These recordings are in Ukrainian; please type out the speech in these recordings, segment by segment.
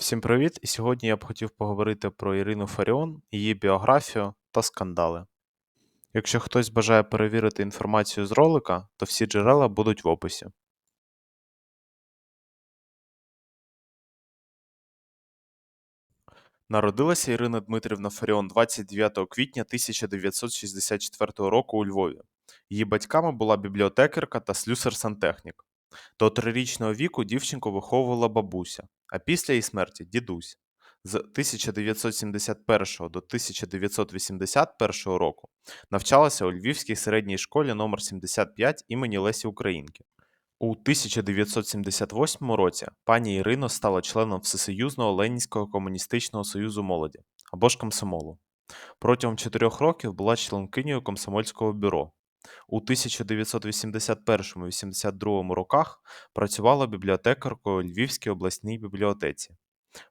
Всім привіт! І сьогодні я б хотів поговорити про Ірину Фаріон, її біографію та скандали. Якщо хтось бажає перевірити інформацію з ролика, то всі джерела будуть в описі. Народилася Ірина Дмитрівна Фаріон 29 квітня 1964 року у Львові. Її батьками була бібліотекарка та слюсар-сантехнік. До трирічного віку дівчинку виховувала бабуся, а після її смерті дідусь. З 1971 до 1981 року навчалася у Львівській середній школі номер 75 імені Лесі Українки. У 1978 році пані Ірино стала членом Всесоюзного Ленінського комуністичного союзу молоді або ж комсомолу. Протягом чотирьох років була членкинею комсомольського бюро. У 1981-82 роках працювала бібліотекаркою у Львівській обласній бібліотеці.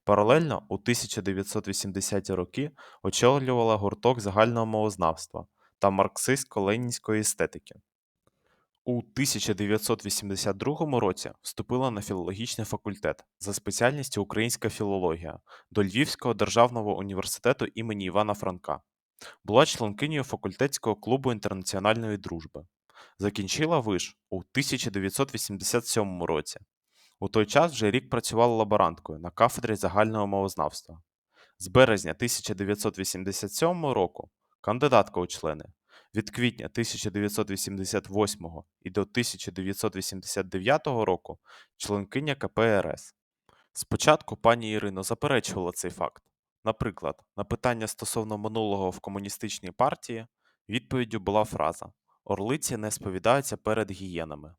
Паралельно у 1980-ті роки очолювала гурток загального мовознавства та марксистсько-ленінської естетики. У 1982 році вступила на філологічний факультет за спеціальністю Українська філологія до Львівського державного університету імені Івана Франка. Була членкинею факультетського клубу інтернаціональної дружби. Закінчила виш у 1987 році. У той час вже рік працювала лаборанткою на кафедрі загального мовознавства. З березня 1987 року кандидатка у члени. Від квітня 1988 і до 1989 року членкиня КПРС. Спочатку пані Ірино заперечувала цей факт. Наприклад, на питання стосовно минулого в комуністичній партії відповіддю була фраза Орлиці не сповідаються перед гієнами.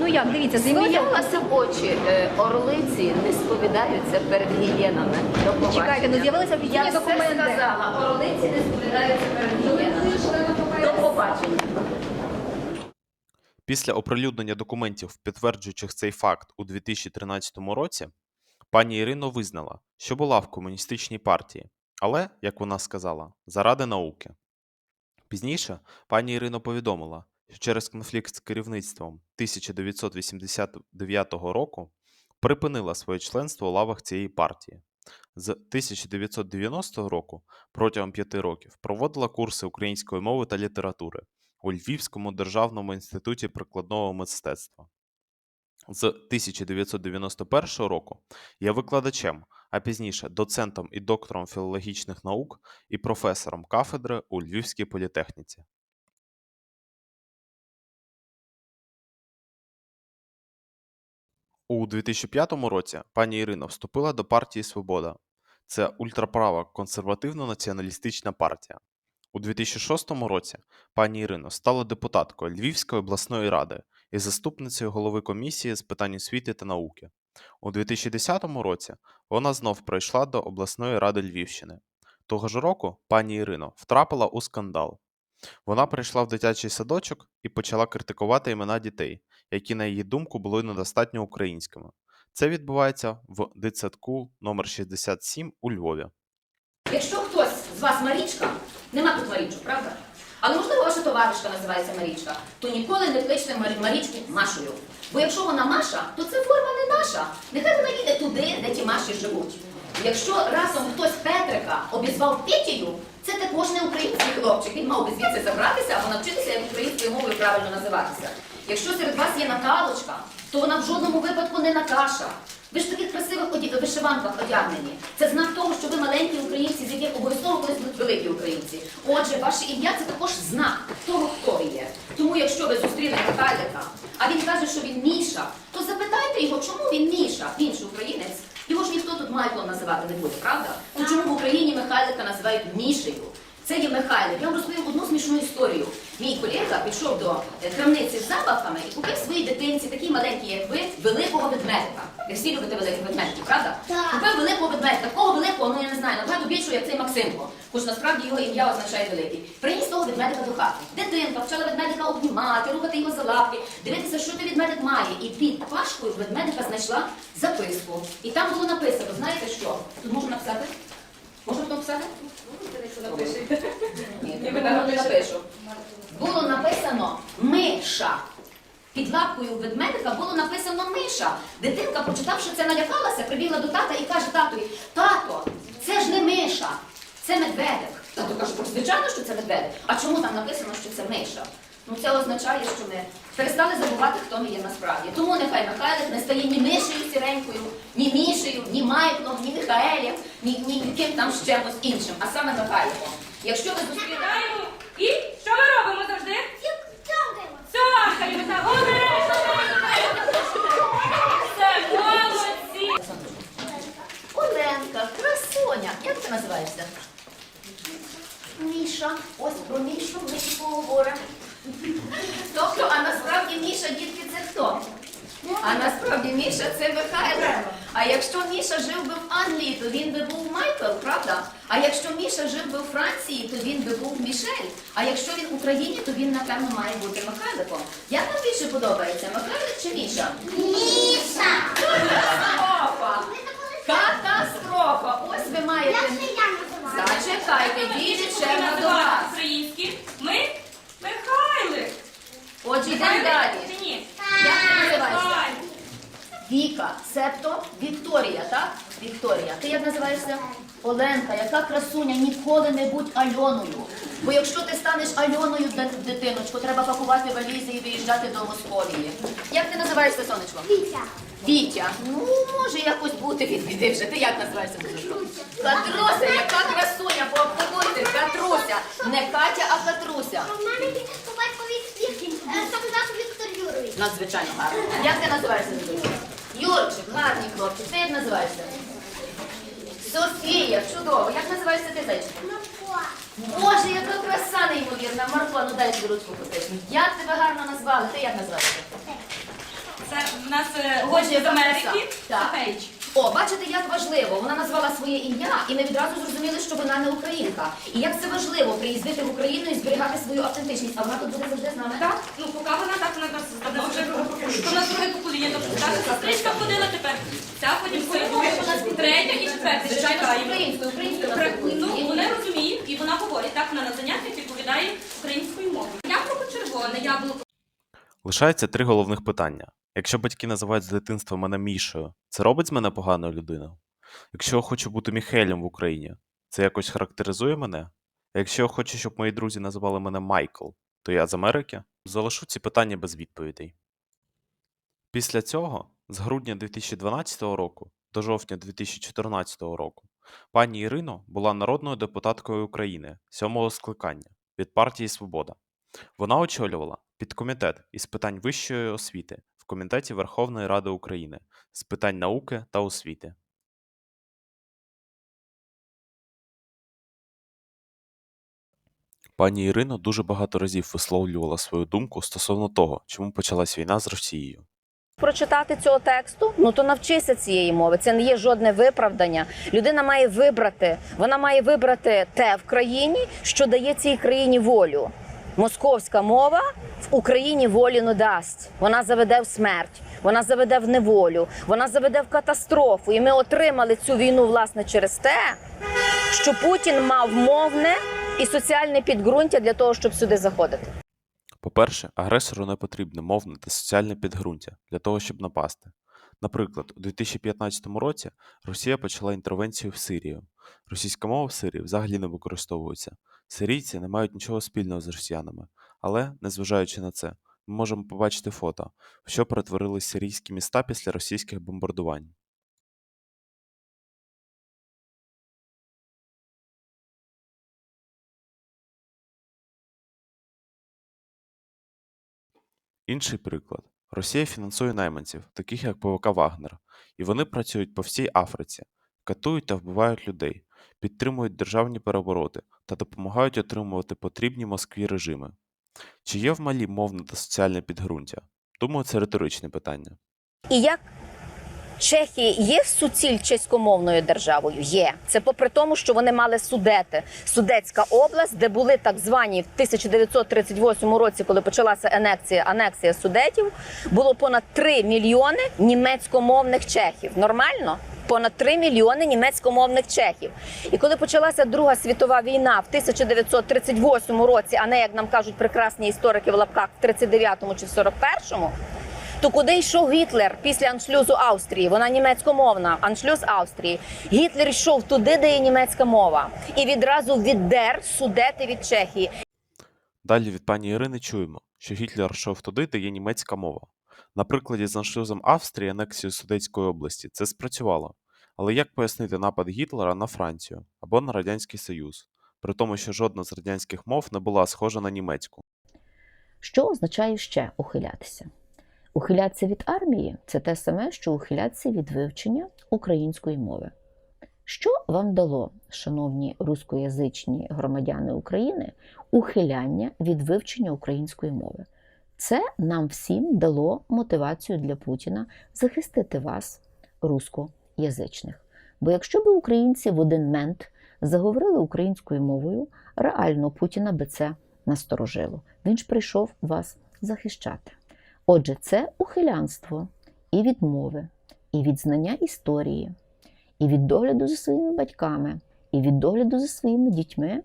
Ну як, дивіться, З'явилася в очі е, орлиці не сповідаються перед гієнами. До побачення. Чекайте, ну з'явилися офіційні Я все документи. сказала, орлиці не сповідаються перед гієнами. До побачення. Після оприлюднення документів, підтверджуючих цей факт у 2013 році, пані Ірино визнала, що була в комуністичній партії, але, як вона сказала, заради науки. Пізніше пані Ірино повідомила, що через конфлікт з керівництвом 1989 року припинила своє членство у лавах цієї партії. З 1990 року протягом п'яти років проводила курси української мови та літератури у Львівському державному інституті прикладного мистецтва. З 1991 року є викладачем, а пізніше доцентом і доктором філологічних наук і професором кафедри у Львівській політехніці. У 2005 році пані Ірина вступила до партії Свобода. Це ультраправа консервативно-націоналістична партія. У 2006 році пані Ірино стала депутаткою Львівської обласної ради і заступницею голови комісії з питань освіти та науки. У 2010 році вона знов прийшла до обласної ради Львівщини. Того ж року пані Ірино втрапила у скандал. Вона прийшла в дитячий садочок і почала критикувати імена дітей, які, на її думку, були недостатньо українськими. Це відбувається в дитсадку номер 67 у Львові. Якщо хтось з вас Марічка, нема тут Марічок, правда? Але можливо ваша товаришка називається Марічка, то ніколи не кличте Марічку Машою. Бо якщо вона Маша, то це форма не наша. Нехай вона їде туди, де ті Маші живуть. Якщо разом хтось Петрика обізвав Петію, це також не український хлопчик. Він мав би звідси забратися або навчитися, як українською мовою правильно називатися. Якщо серед вас є Наталочка, то вона в жодному випадку не Наташа. Ви ж в таких красивих оді- вишиванках одягнені. Це знак того, що ви маленькі українці, з яких обов'язково колись будуть великі українці. Отже, ваше ім'я це також знак того, хто ви є. Тому, якщо ви зустріли Михайлика, а він каже, що він Міша, то запитайте його, чому він Міша, він же українець. Його ж ніхто тут Майклом називати не буде, правда? То чому в Україні Михайлика називають Мішею? Це є Михайлик. Я вам розповім одну смішну історію. Мій колега пішов до е, крамниці з запахами і купив своїй дитинці, такій маленькій, як ви, великого ведмедика. Ви всі любите великих ведмедиків, правда? Так. Купив великого ведмедика. Такого великого, ну я не знаю, набагато більшого, як цей Максимко. Хоч насправді його ім'я означає великий. Приніс того ведмедика до хати. Дитинка почала ведмедика обнімати, рухати його за лапки, дивитися, що той ведмедик має. І під пашкою ведмедика знайшла записку. І там було написано, знаєте що? Тут можна написати? Можна тут написати? Ні, не напишу. Було написано Миша. Під лапкою ведмедика було написано Миша. Дитинка, прочитавши це, налякалася, прибігла до тата і каже татові: Тато, це ж не Миша, це медведик. Тато каже, звичайно, що це медведик. А чому там написано, що це Миша? Ну це означає, що ми перестали забувати, хто ми є насправді. Тому нехай Михайлик не стає ні Мишею сіренькою, ні Мішею, ні Майклом, ні Михаелем, ні, ні, ні ким там ще чимось іншим, а саме Михайликом. Якщо ви зустрінете... Сідаємо. І що ми робимо завжди? Цьохаємо. Все, молодці. Оленка, красоня. Як ти називаєшся? Міша. Ось про Мішу ми поговоримо. Тобто, а насправді Міша, дітки, це хто? А насправді Міша це Михайло. А якщо Міша жив би в Англії, то він би був Майкл, правда? А якщо Міша жив би у Франції, то він би був Мішель. А якщо він в Україні, то він, напевно, має бути Михайликом. Як вам більше подобається, Михайлик чи Міша? Міша! Катастрофа! Катастрофа! Ось ви маєте. Зачекайте, Як черга до вас. українські? Ми Михайлик. Отже, йдемо далі. Чи ні? Як ти називаєшся? Віка, себто Вікторія, так? Вікторія. Ти як називаєшся? Оленка, яка красуня, ніколи не будь Альоною. Бо якщо ти станеш Альоною, д- дитиночко, треба пакувати валізи і виїжджати до Московії. Як ти називаєшся, сонечко? Вітя. Вітя. Ну, може якось бути від біди вже. Ти як називаєшся? сонечко? Катруся, яка красуня, поаплодуйте, Катруся. Не Катя, а Катруся. У мене по батькові Юрович. Надзвичайно гарно. Як ти називаєшся? Юрчик? Юрчик, гарний хлопчик. Ти як називаєшся? Софія, чудово. Як називаєшся ти, зайчик? Боже, яка краса неймовірна. Марко, ну дай ручку потисну. Як тебе гарно назвали? Ти як називаєшся? Це в нас е, з Америки. Так. О, бачите, як важливо. Вона назвала своє ім'я, і ми відразу зрозуміли, що вона не українка. І як це важливо приїздити в Україну і зберігати свою автентичність. А вона тут буде завжди з нами. Так, ну поки вона так вона нас давно вже друге покоління. Тобто так, сестричка ходила тепер. Ця потім. Третя і четверта. Звичайно, українською, українською Ну, вони розуміють і вона говорить. Так вона на заняттях відповідає українською мовою. Яблуко червоне, яблуко Лишається три головних питання. Якщо батьки називають з дитинства мене Мішою, це робить з мене поганою людиною? Якщо я хочу бути Міхелем в Україні, це якось характеризує мене? Якщо я хочу, щоб мої друзі називали мене Майкл, то я з Америки? Залишу ці питання без відповідей. Після цього, з грудня 2012 року до жовтня 2014 року, пані Ірино була народною депутаткою України сьомого скликання від партії Свобода. Вона очолювала підкомітет із питань вищої освіти Комітеті Верховної Ради України з питань науки та освіти. Пані Ірино дуже багато разів висловлювала свою думку стосовно того, чому почалась війна з Росією. прочитати цього тексту, ну то навчися цієї мови. Це не є жодне виправдання. Людина має вибрати, вона має вибрати те в країні, що дає цій країні волю. Московська мова в Україні волі не дасть. Вона заведе в смерть, вона заведе в неволю, вона заведе в катастрофу. І ми отримали цю війну власне через те, що Путін мав мовне і соціальне підґрунтя для того, щоб сюди заходити. По-перше, агресору не потрібне мовне та соціальне підґрунтя для того, щоб напасти. Наприклад, у 2015 році Росія почала інтервенцію в Сирію. Російська мова в Сирії взагалі не використовується. Сирійці не мають нічого спільного з росіянами. Але, незважаючи на це, ми можемо побачити фото, в що перетворились сирійські міста після російських бомбардувань. Інший приклад. Росія фінансує найманців, таких як ПВК Вагнер, і вони працюють по всій Африці, катують та вбивають людей, підтримують державні перевороти та допомагають отримувати потрібні Москві режими. Чи є в Малі мовне та соціальне підґрунтя? Думаю, це риторичне питання. І як Чехія є суціль чеськомовною державою? Є. Це попри тому, що вони мали судети. Судецька область, де були так звані в 1938 році, коли почалася анексія, анексія судетів, було понад 3 мільйони німецькомовних чехів. Нормально? понад 3 мільйони німецькомовних чехів. І коли почалася Друга світова війна в 1938 році, а не як нам кажуть прекрасні історики в лапках в 39-му чи в 41-му, то куди йшов Гітлер після аншлюзу Австрії? Вона німецькомовна, аншлюз Австрії. Гітлер йшов туди, де є німецька мова, і відразу віддер судети від Чехії. Далі від пані Ірини чуємо, що Гітлер йшов туди, де є німецька мова. На прикладі з аншлюзом Австрії анексією Судетської області це спрацювало. Але як пояснити напад Гітлера на Францію або на Радянський Союз, при тому, що жодна з радянських мов не була схожа на німецьку? Що означає ще ухилятися? Ухилятися від армії це те саме, що ухилятися від вивчення української мови. Що вам дало, шановні рускоязичні громадяни України, ухиляння від вивчення української мови? Це нам всім дало мотивацію для Путіна захистити вас, рускоязичних. Бо якщо б українці в один мент заговорили українською мовою, реально Путіна би це насторожило. Він ж прийшов вас захищати. Отже, це ухилянство і від мови, і від знання історії, і від догляду за своїми батьками, і від догляду за своїми дітьми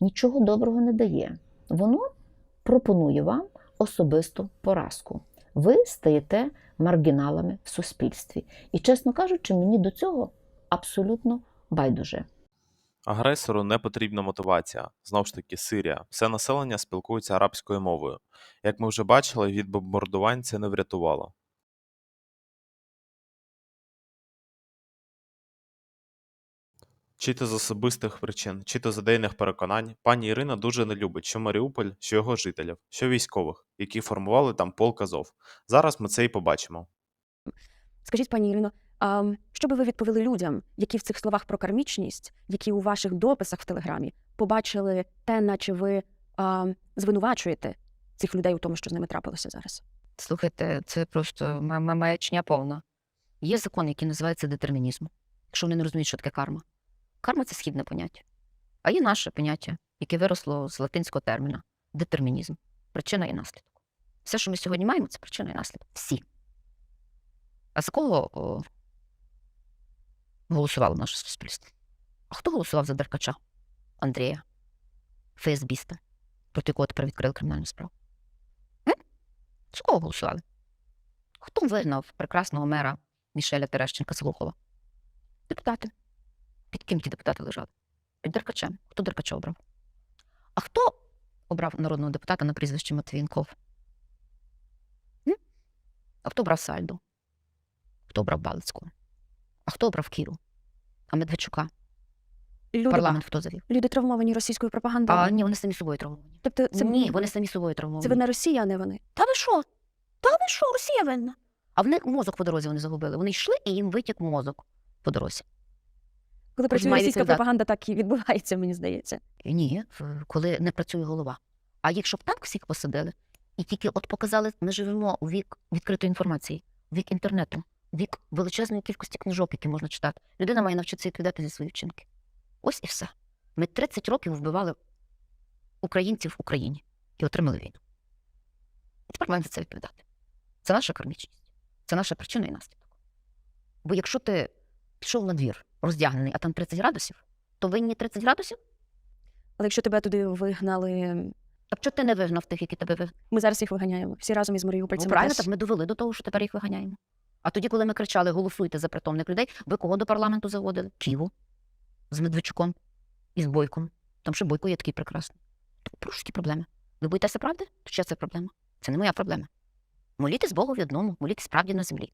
нічого доброго не дає. Воно пропонує вам особисту поразку. Ви стаєте маргіналами в суспільстві. І, чесно кажучи, мені до цього абсолютно байдуже. Агресору не потрібна мотивація. Знову ж таки, Сирія. Все населення спілкується арабською мовою. Як ми вже бачили, від бомбардувань це не врятувало. Чи то з особистих причин, чи то з ідейних переконань, пані Ірина дуже не любить що Маріуполь, що його жителів, що військових, які формували там полк Азов. Зараз ми це і побачимо. Скажіть, пані Ірино, що би ви відповіли людям, які в цих словах про кармічність, які у ваших дописах в телеграмі побачили те, наче ви звинувачуєте цих людей у тому, що з ними трапилося зараз? Слухайте, це просто ма- ма- маячня повна. Є закон, який називається детермінізм, якщо вони не розуміють, що таке карма. Карма це східне поняття. А є наше поняття, яке виросло з латинського терміна детермінізм, причина і наслідок. Все, що ми сьогодні маємо, це причина і наслідок. Всі. А за кого голосувало наше суспільство? А хто голосував за Деркача? Андрія, ФСБіста, проти якого тепер відкрили кримінальну справу? За кого голосували? Хто вигнав прекрасного мера Мішеля Терещенка з Депутати. Під ким ті депутати лежали? Під Деркачем. Хто Деркача обрав? А хто обрав народного депутата на прізвище Матвієнков? М? А хто обрав Сальдо? Хто обрав Балицького? А хто обрав Кіру? А Медведчука? Люди, Парламент хто завів? люди травмовані російською пропагандою. А ні, вони самі собою травмовані. Тобто це, Ні, вони самі собою травмовані. це вина Росія, а не вони. Та ви що? Та ви що, Росія винна? А в них мозок по дорозі вони загубили. Вони йшли і їм витік мозок по дорозі. Коли працює російська пропаганда, так і відбувається, мені здається. Ні, коли не працює голова. А якщо б так всіх посадили, і тільки от показали, ми живемо у вік відкритої інформації, вік інтернету, вік величезної кількості книжок, які можна читати. Людина має навчитися відповідати за свої вчинки. Ось і все. Ми 30 років вбивали українців в Україні і отримали війну. І тепер маємо за це відповідати. Це наша кармічність, це наша причина і наслідок. Бо якщо ти пішов на двір роздягнений, а там 30 градусів, то винні 30 градусів? Але якщо тебе туди вигнали, А чого ти не вигнав тих, які тебе вигнали? ми зараз їх виганяємо. Всі разом із Ну, правильно, теж. так ми довели до того, що тепер їх виганяємо. А тоді, коли ми кричали голосуйте за притомних людей, ви кого до парламенту заводили? Ківу з Медведчуком і з Бойком. Там ще Бойко є такий прекрасний. То про ті проблеми? Ви боїтеся правди? То чия це проблема? Це не моя проблема. Молітесь Богу в одному, молітесь правді на землі.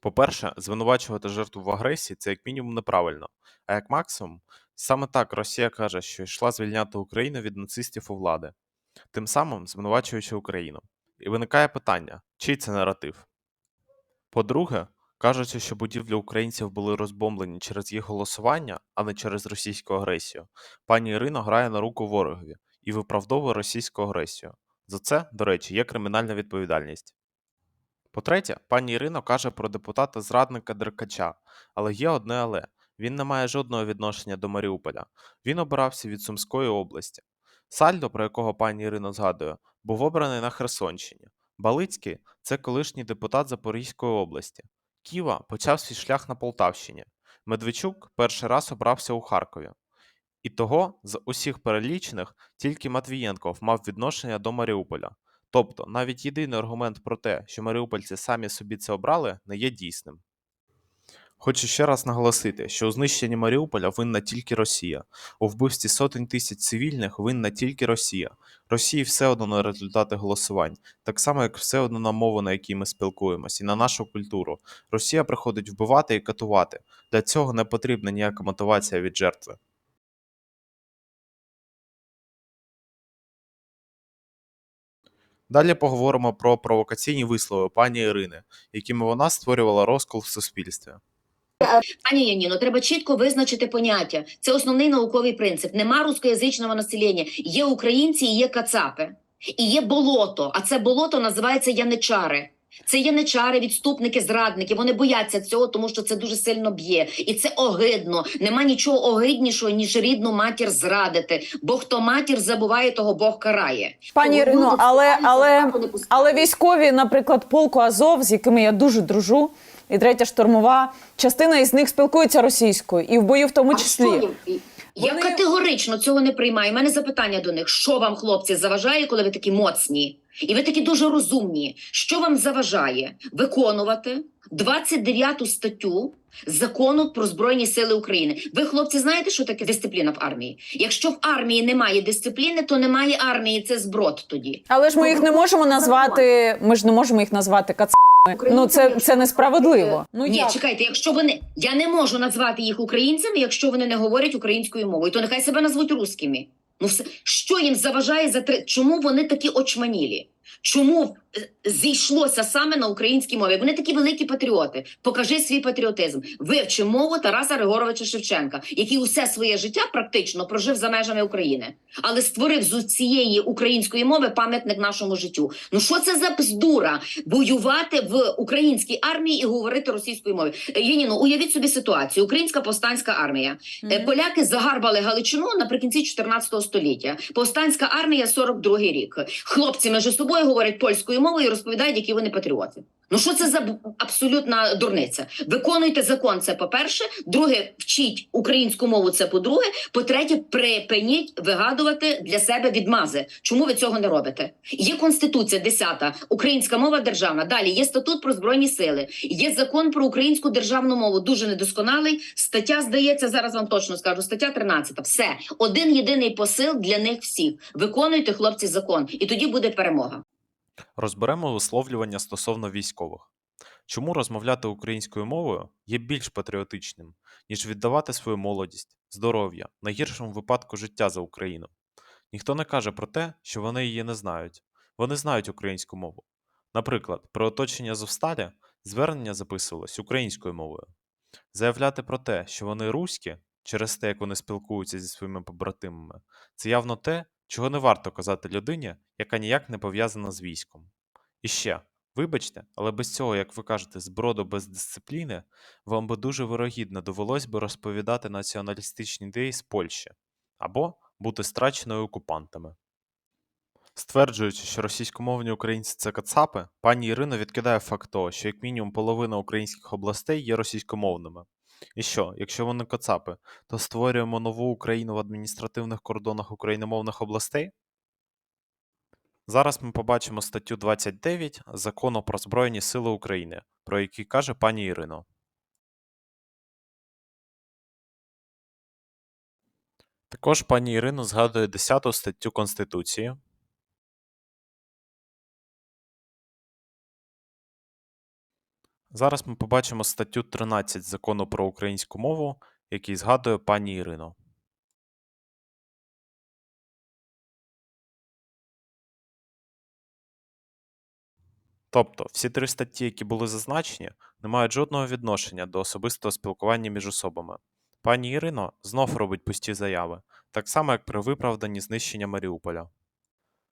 По-перше, звинувачувати жертву в агресії це як мінімум неправильно. А як максимум, саме так Росія каже, що йшла звільняти Україну від нацистів у влади, тим самим звинувачуючи Україну. І виникає питання, чий це наратив? По-друге, кажучи, що будівлі українців були розбомблені через їх голосування, а не через російську агресію, пані Ірина грає на руку ворогові і виправдовує російську агресію. За це, до речі, є кримінальна відповідальність. По-третє, пані Ірино каже про депутата зрадника Деркача, але є одне але. Він не має жодного відношення до Маріуполя. Він обирався від Сумської області. Сальдо, про якого пані Ірина згадує, був обраний на Херсонщині. Балицький це колишній депутат Запорізької області. Ківа почав свій шлях на Полтавщині. Медведчук перший раз обрався у Харкові. І того з усіх перелічених тільки Матвієнков мав відношення до Маріуполя. Тобто навіть єдиний аргумент про те, що маріупольці самі собі це обрали, не є дійсним. Хочу ще раз наголосити, що у знищенні Маріуполя винна тільки Росія. У вбивстві сотень тисяч цивільних винна тільки Росія. Росії все одно на результати голосувань, так само як все одно на мову, на якій ми спілкуємось, і на нашу культуру. Росія приходить вбивати і катувати. Для цього не потрібна ніяка мотивація від жертви. Далі поговоримо про провокаційні вислови пані Ірини, якими вона створювала розкол в суспільстві. Пані Яніно, треба чітко визначити поняття. Це основний науковий принцип. Нема рускоязичного населення. Є українці і є кацапи. І є болото. А це болото називається яничари. Це яничари, відступники, зрадники. Вони бояться цього, тому що це дуже сильно б'є. І це огидно. Нема нічого огиднішого, ніж рідну матір зрадити. Бо хто матір забуває, того Бог карає. Пані Ірино, але- але-. Але військові, наприклад, полку Азов, з якими я дуже дружу, і третя штурмова, частина із них спілкується російською, і в бою в тому числі. Я Вони- категорично цього не приймаю. У мене запитання до них: що вам, хлопці, заважає, коли ви такі моцні? І ви такі дуже розумні. Що вам заважає виконувати 29 статтю закону про збройні сили України? Ви, хлопці, знаєте, що таке дисципліна в армії? Якщо в армії немає дисципліни, то немає армії. Це зброд тоді. Але ж ми їх не можемо назвати. Ми ж не можемо їх назвати кацапами. Ну це, це несправедливо. Ну Ні, як? чекайте, якщо вони я не можу назвати їх українцями, якщо вони не говорять українською мовою, то нехай себе назвуть русскими. Ну все що їм заважає за три? Чому вони такі очманілі? Чому зійшлося саме на українській мові? Вони такі великі патріоти. Покажи свій патріотизм. Вивчи мову Тараса Григоровича Шевченка, який усе своє життя практично прожив за межами України, але створив з цієї української мови пам'ятник нашому життю. Ну що це за бздура? Воювати в українській армії і говорити російською мовою. Е, Єніно, уявіть собі ситуацію: українська повстанська армія. Е, Мгм. Поляки загарбали Галичину наприкінці 14 століття. Повстанська армія 42 рік. Хлопці між собою говорять польською мовою і розповідають, які вони патріоти. Ну що це за абсолютна дурниця? Виконуйте закон. Це по-перше. Друге, вчіть українську мову. Це по-друге. По-третє, припиніть вигадувати для себе відмази. Чому ви цього не робите? Є конституція 10, українська мова державна. Далі є статут про збройні сили. Є закон про українську державну мову. Дуже недосконалий. Стаття здається зараз. Вам точно скажу. Стаття 13. Все один єдиний посил для них всіх. Виконуйте, хлопці, закон, і тоді буде перемога. Розберемо висловлювання стосовно військових. Чому розмовляти українською мовою є більш патріотичним, ніж віддавати свою молодість, здоров'я, в найгіршому випадку життя за Україну? Ніхто не каже про те, що вони її не знають. Вони знають українську мову. Наприклад, при оточенні Азовсталі звернення записувалось українською мовою. Заявляти про те, що вони руські, через те, як вони спілкуються зі своїми побратимами, це явно те, чого не варто казати людині, яка ніяк не пов'язана з військом. І ще, вибачте, але без цього, як ви кажете, зброду без дисципліни, вам би дуже вирогідно довелось би розповідати націоналістичні ідеї з Польщі або бути страченою окупантами. Стверджуючи, що російськомовні українці це кацапи, пані Ірина відкидає факт того, що як мінімум половина українських областей є російськомовними. І що, якщо вони кацапи, то створюємо нову Україну в адміністративних кордонах україномовних областей? Зараз ми побачимо статтю 29 Закону про Збройні Сили України, про який каже пані Ірино. Також пані Ірино згадує 10 статтю Конституції. Зараз ми побачимо статтю 13 Закону про українську мову, який згадує пані Ірино. Тобто, всі три статті, які були зазначені, не мають жодного відношення до особистого спілкування між особами. Пані Ірино знов робить пусті заяви, так само як при виправданні знищення Маріуполя.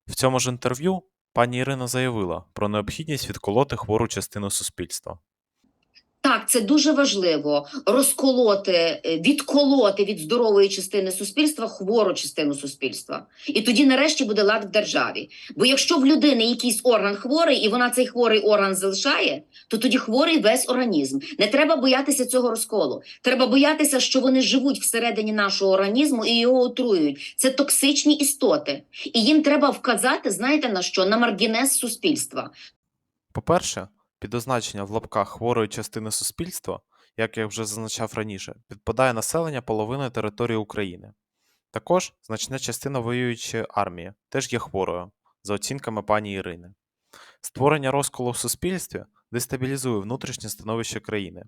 В цьому ж інтерв'ю пані Ірина заявила про необхідність відколоти хвору частину суспільства. Так, це дуже важливо розколоти, е, відколоти від здорової частини суспільства хвору частину суспільства. І тоді, нарешті, буде лад в державі. Бо якщо в людини якийсь орган хворий, і вона цей хворий орган залишає, то тоді хворий весь організм. Не треба боятися цього розколу. Треба боятися, що вони живуть всередині нашого організму і його отруюють. Це токсичні істоти. І їм треба вказати, знаєте на що? На маргінез суспільства. По-перше, під означення в лапках хворої частини суспільства, як я вже зазначав раніше, підпадає населення половини території України. Також значна частина воюючої армії теж є хворою, за оцінками пані Ірини. Створення розколу в суспільстві дестабілізує внутрішнє становище країни.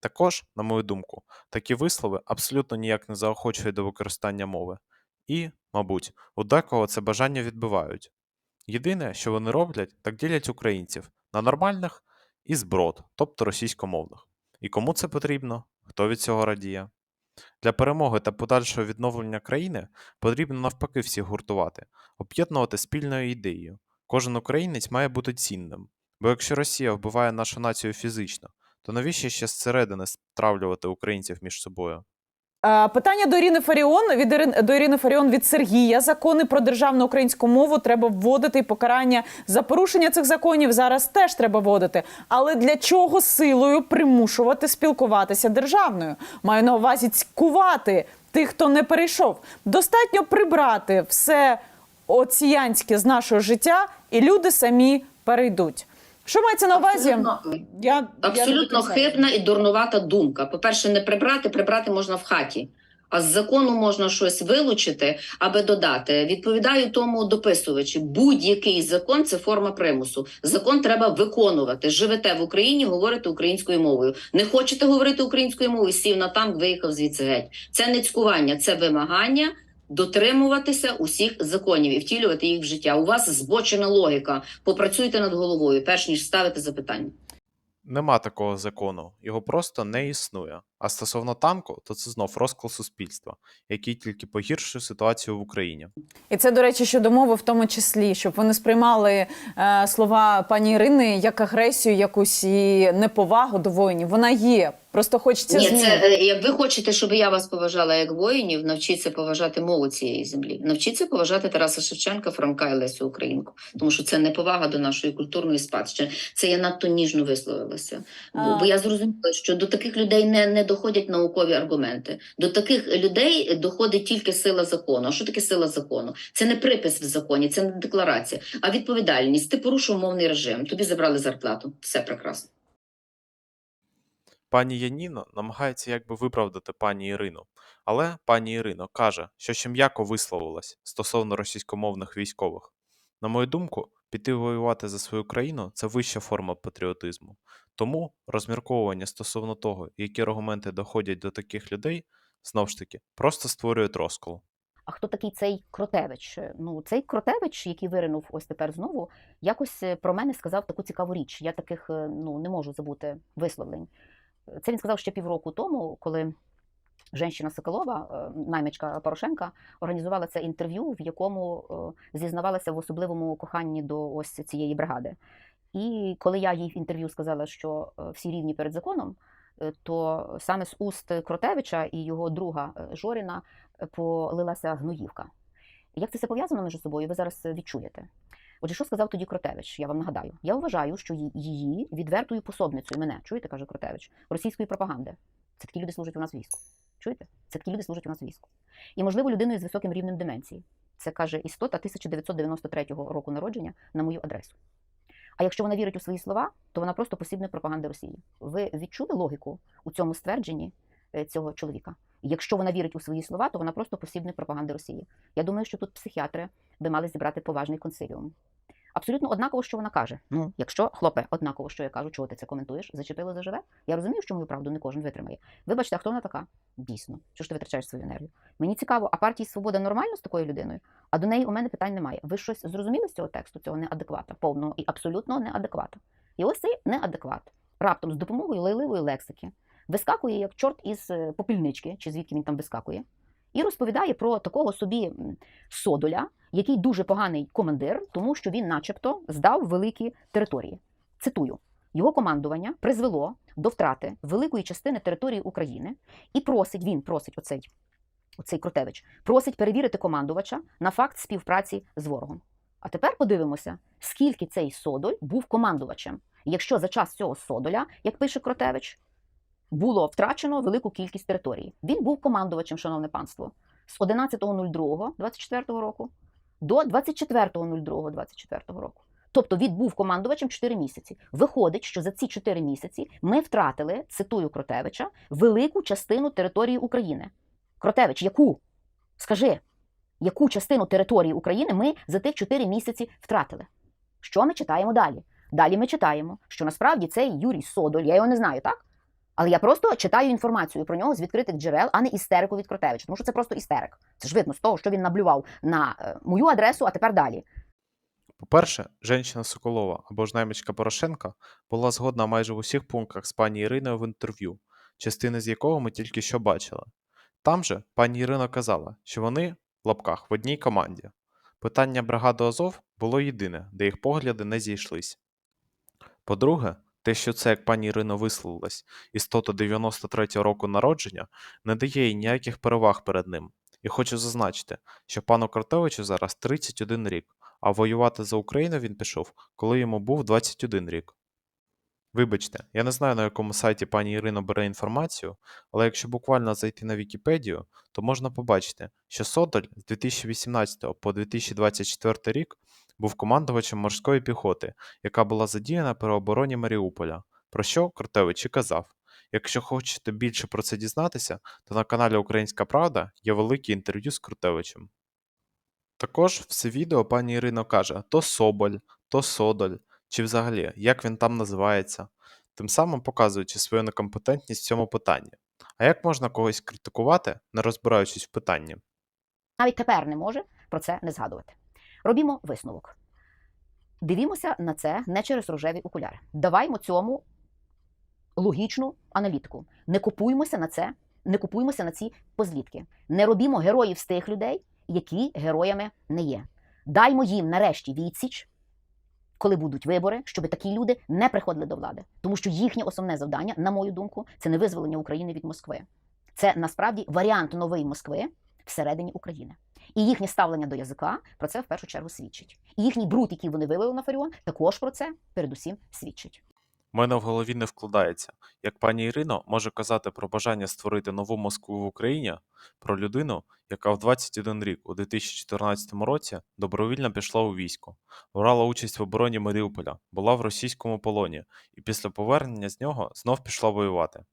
Також, на мою думку, такі вислови абсолютно ніяк не заохочують до використання мови. І, мабуть, у декого це бажання відбивають. Єдине, що вони роблять, так ділять українців на нормальних і зброд, тобто російськомовних. І кому це потрібно, хто від цього радіє. Для перемоги та подальшого відновлення країни потрібно навпаки всіх гуртувати, об'єднувати спільною ідеєю. Кожен українець має бути цінним. Бо якщо Росія вбиває нашу націю фізично, то навіщо ще зсередини стравлювати українців між собою? Питання до Ірини Фаріон від Ірин- до Ірини Фаріон від Сергія. Закони про державну українську мову треба вводити і покарання за порушення цих законів зараз теж треба вводити. Але для чого силою примушувати спілкуватися державною? Маю на увазі цькувати тих, хто не перейшов. Достатньо прибрати все оціянське з нашого життя, і люди самі перейдуть. Що мається на увазі? Абсолютно. Я, я Абсолютно кінця хибна і дурнувата думка. По-перше, не прибрати, прибрати можна в хаті. А з закону можна щось вилучити, аби додати. Відповідаю тому дописувачі. Будь-який закон це форма примусу. Закон треба виконувати. Живете в Україні, говорите українською мовою. Не хочете говорити українською мовою, сів на танк, виїхав звідси геть. Це не цькування, це вимагання дотримуватися усіх законів і втілювати їх в життя. У вас збочена логіка. Попрацюйте над головою, перш ніж ставити запитання. Нема такого закону, його просто не існує. А стосовно танку, то це знов розкол суспільства, який тільки погіршує ситуацію в Україні. І це, до речі, щодо мови, в тому числі, щоб ви не сприймали е, слова пані Ірини як агресію, якусь і неповагу до воїнів. Вона є. Просто хочеться Ні, це е, як ви хочете, щоб я вас поважала як воїнів, навчіться поважати мову цієї землі. Навчіться поважати Тараса Шевченка, Франка і Лесю Українку, тому що це не повага до нашої культурної спадщини. Це я надто ніжно висловилася. Бо, бо я зрозуміла, що до таких людей не, не доходять наукові аргументи. До таких людей доходить тільки сила закону. А що таке сила закону? Це не припис в законі, це не декларація, а відповідальність. Ти порушив мовний режим, тобі забрали зарплату. Все прекрасно. Пані Яніно намагається якби виправдати пані Ірину, але пані Ірино каже, що ще м'яко висловилась стосовно російськомовних військових. На мою думку, піти воювати за свою країну це вища форма патріотизму. Тому розмірковування стосовно того, які аргументи доходять до таких людей, знов ж таки, просто створюють розкол. А хто такий цей Кротевич? Ну, цей Кротевич, який виринув ось тепер знову, якось е, про мене сказав таку цікаву річ. Я таких е, ну, не можу забути висловлень. Це він сказав ще півроку тому, коли Женщина Соколова, е, наймичка Порошенка, організувала це інтерв'ю, в якому е, зізнавалася в особливому коханні до ось цієї бригади. І коли я їй в інтерв'ю сказала, що е, всі рівні перед законом, то саме з уст Кротевича і його друга Жоріна полилася гноївка. Як це все пов'язано між собою, ви зараз відчуєте. Отже, що сказав тоді Кротевич? Я вам нагадаю. Я вважаю, що її відвертою пособницею мене, чуєте, каже Кротевич, російської пропаганди. Це такі люди служать у нас війську. Чуєте? Це такі люди служать у нас війську. І, можливо, людиною з високим рівнем деменції. Це каже істота 1993 року народження на мою адресу. А якщо вона вірить у свої слова, то вона просто посібник пропаганди Росії. Ви відчули логіку у цьому ствердженні е, цього чоловіка? Якщо вона вірить у свої слова, то вона просто посібник пропаганди Росії. Я думаю, що тут психіатри би мали зібрати поважний консиліум. Абсолютно однаково, що вона каже. Ну, якщо хлопе, однаково, що я кажу, чого ти це коментуєш? Зачепило заживе? Я розумію, що мою правду не кожен витримає. Вибачте, а хто вона така? Дійсно, що ж ти витрачаєш свою енергію? Мені цікаво, а партії Свобода нормально з такою людиною? А до неї у мене питань немає. Ви щось зрозуміли з цього тексту, цього неадеквата, повного і абсолютно неадеквата. І ось цей неадекват раптом з допомогою лайливої лексики вискакує як чорт із е, попільнички, чи звідки він там вискакує, і розповідає про такого собі Содоля, який дуже поганий командир, тому що він, начебто, здав великі території. Цитую: його командування призвело до втрати великої частини території України і просить, він просить оцей, оцей Кротевич, просить перевірити командувача на факт співпраці з ворогом. А тепер подивимося, скільки цей Содоль був командувачем. Якщо за час цього Содоля, як пише Кротевич, було втрачено велику кількість території. Він був командувачем, шановне панство, з 11.02.24 року до 24.02.24 року. Тобто він був командувачем 4 місяці. Виходить, що за ці 4 місяці ми втратили, цитую Кротевича, велику частину території України. Кротевич, яку? Скажи, яку частину території України ми за тих 4 місяці втратили? Що ми читаємо далі? Далі ми читаємо, що насправді цей Юрій Содоль, я його не знаю, так? Але я просто читаю інформацію про нього з відкритих джерел, а не істерику від Кротевича. Тому що це просто істерик. Це ж видно з того, що він наблював на е, мою адресу, а тепер далі. По-перше, Женщина Соколова або ж наймичка Порошенка була згодна майже в усіх пунктах з пані Іриною в інтерв'ю, частини з якого ми тільки що бачили. Там же пані Ірина казала, що вони в лапках в одній команді. Питання бригади Азов було єдине, де їх погляди не зійшлись. По-друге, те, що це, як пані Ірина висловилась, істота 93-го року народження, не дає їй ніяких переваг перед ним. І хочу зазначити, що пану Кротовичу зараз 31 рік, а воювати за Україну він пішов, коли йому був 21 рік. Вибачте, я не знаю, на якому сайті пані Ірина бере інформацію, але якщо буквально зайти на Вікіпедію, то можна побачити, що Содоль з 2018 по 2024 рік був командувачем морської піхоти, яка була задіяна при обороні Маріуполя, про що Кротевич і казав. Якщо хочете більше про це дізнатися, то на каналі Українська Правда є велике інтерв'ю з Крутевичем. Також все відео пані Ірино каже то Соболь, то Содоль, чи взагалі як він там називається, тим самим показуючи свою некомпетентність в цьому питанні. А як можна когось критикувати, не розбираючись в питанні? Навіть тепер не може про це не згадувати. Робімо висновок. Дивімося на це не через рожеві окуляри. Даваймо цьому логічну аналітику. Не купуймося на це, не купуймося на ці позлітки. Не робімо героїв з тих людей, які героями не є. Даймо їм нарешті відсіч, коли будуть вибори, щоб такі люди не приходили до влади. Тому що їхнє основне завдання, на мою думку, це не визволення України від Москви. Це насправді варіант нової Москви всередині України. І їхнє ставлення до язика про це в першу чергу свідчить. І їхній бруд, який вони вивели на Фаріон, також про це передусім свідчить. У мене в голові не вкладається, як пані Ірино може казати про бажання створити нову Москву в Україні, про людину, яка в 21 рік у 2014 році добровільно пішла у військо, брала участь в обороні Маріуполя, була в російському полоні і після повернення з нього знов пішла воювати.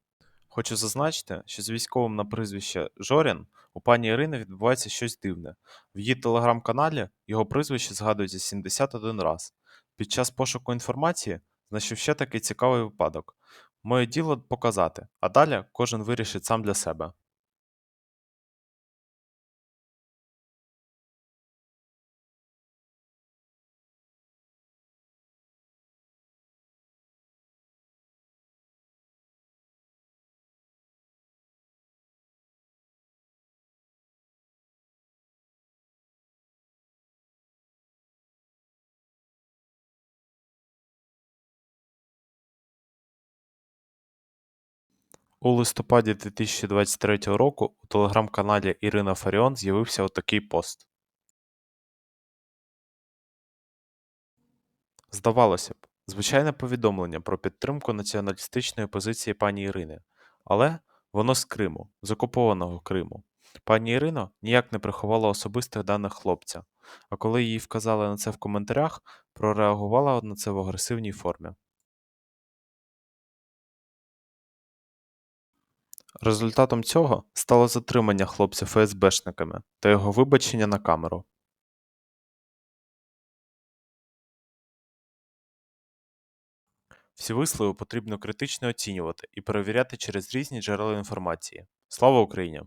Хочу зазначити, що з військовим на прізвище Жорін у пані Ірини відбувається щось дивне. В її телеграм-каналі його прізвище згадується 71 раз. Під час пошуку інформації знайшов ще такий цікавий випадок. Моє діло показати, а далі кожен вирішить сам для себе. У листопаді 2023 року у телеграм-каналі Ірина Фаріон з'явився отакий пост. Здавалося б, звичайне повідомлення про підтримку націоналістичної позиції пані Ірини, але воно з Криму, з окупованого Криму. Пані Ірино ніяк не приховала особистих даних хлопця, а коли їй вказали на це в коментарях, прореагувала на це в агресивній формі. Результатом цього стало затримання хлопця ФСБшниками та його вибачення на камеру. Всі вислови потрібно критично оцінювати і перевіряти через різні джерела інформації. Слава Україні!